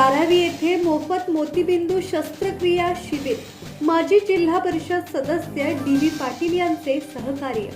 कारावी येथे मोफत मोतीबिंदू शस्त्रक्रिया शिबिर. माजी जिल्हा परिषद सदस्य डी व्ही पाटील यांचे सहकार्य.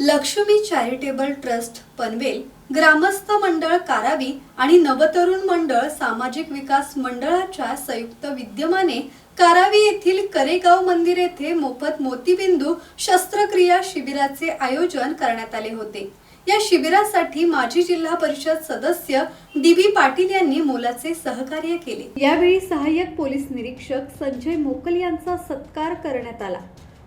लक्ष्मी चॅरिटेबल ट्रस्ट पनवेल ग्रामस्थ मंडळ कारावी आणि नवतरुण मंडळ सामाजिक विकास मंडळाच्या संयुक्त विद्यमाने कारावी येथील करेगाव मंदिर येथे मोफत मोतीबिंदू शस्त्रक्रिया शिबिराचे आयोजन करण्यात आले होते. या शिबिरासाठी माजी जिल्हा परिषद सदस्य दिबी पाटील यांनी मोलाचे सहकार्य केले. यावेळी सहाय्यक पोलीस निरीक्षक संजय मोकल यांचा सत्कार करण्यात आला.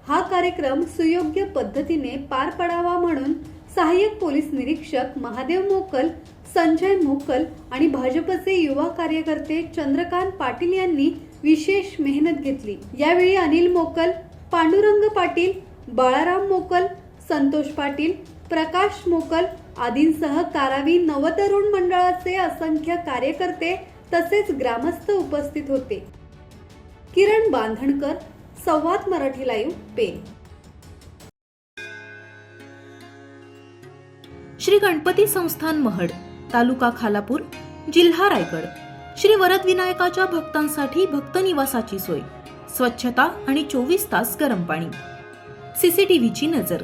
हा कार्यक्रम सुयोग्य पद्धतीने पार पडावा म्हणून सहाय्यक पोलीस निरीक्षक महादेव मोकल संजय मोकल आणि भाजपचे युवा कार्यकर्ते चंद्रकांत पाटील यांनी विशेष मेहनत घेतली. यावेळी अनिल मोकल पांडुरंग पाटील बाळाराम मोकल संतोष पाटील प्रकाश मोकल आदींसह कारावी नवतरुण मंडळाचे असंख्य कार्यकर्ते तसेच ग्रामस्थ उपस्थित होते. किरण बांधणकर संवाद मराठी लाईव्ह पेन श्री गणपती संस्थान महड तालुका खालापूर जिल्हा रायगड. श्री वरद विनायकाच्या भक्तांसाठी भक्त निवासाची सोय. स्वच्छता आणि चोवीस तास गरम पाणी. सीसीटीव्हीची नजर.